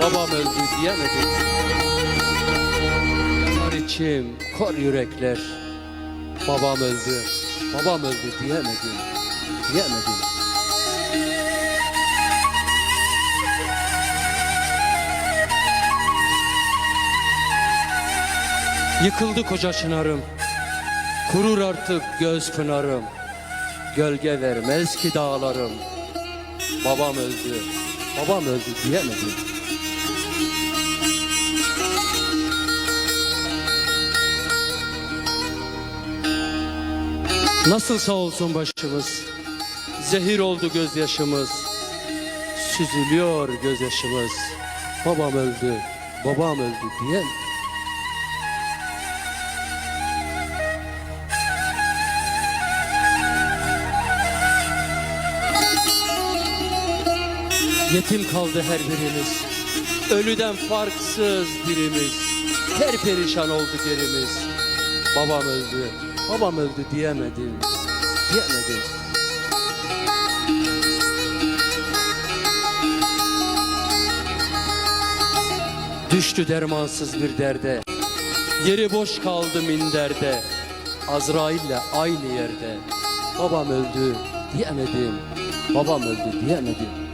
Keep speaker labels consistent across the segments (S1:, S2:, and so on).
S1: babam öldü diyemedim. Yanar içim, kor yürekler. Babam öldü, babam öldü diyemedim, diyemedim. Yıkıldı koca çınarım, kurur artık göz pınarım. Gölge vermez ki dağlarım. Babam öldü, babam öldü diyemedim. Nasıl sağ olsun başımız, zehir oldu gözyaşımız, süzülüyor gözyaşımız. Babam öldü, babam öldü diye Yetim kaldı her birimiz. Ölüden farksız birimiz. Her perişan oldu gerimiz. Babam öldü. Babam öldü diyemedim. Diyemedim. Düştü dermansız bir derde. Yeri boş kaldı minderde. Azrail'le aynı yerde. Babam öldü diyemedim. Babam öldü diyemedim.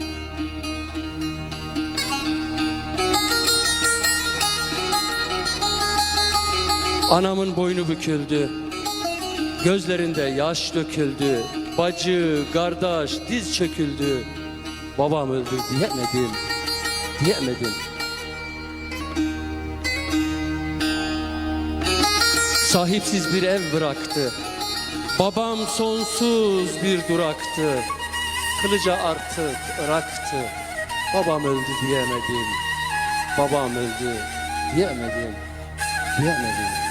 S1: Anamın boynu büküldü. Gözlerinde yaş döküldü. Bacı, kardeş diz çöküldü. Babam öldü diyemedim. Diyemedim. Sahipsiz bir ev bıraktı. Babam sonsuz bir duraktı. Kılıca artık ıraktı. Babam öldü diyemedim. Babam öldü diyemedim. Diyemedim.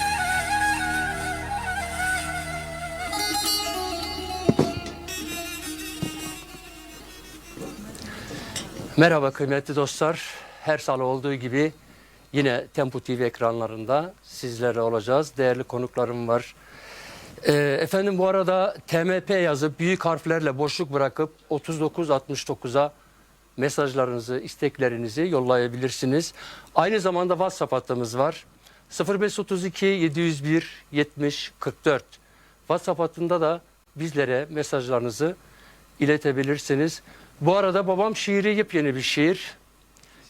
S1: Merhaba kıymetli dostlar. Her salı olduğu gibi yine Tempo TV ekranlarında sizlerle olacağız. Değerli konuklarım var. Ee, efendim bu arada TMP yazıp büyük harflerle boşluk bırakıp 3969'a mesajlarınızı, isteklerinizi yollayabilirsiniz. Aynı zamanda WhatsApp hattımız var. 0532 701 70 44. WhatsApp hattında da bizlere mesajlarınızı iletebilirsiniz. Bu arada babam şiiri yepyeni bir şiir.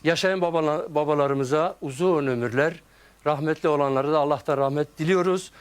S1: Yaşayan babala- babalarımıza uzun ömürler, rahmetli olanlara da Allah'tan rahmet diliyoruz.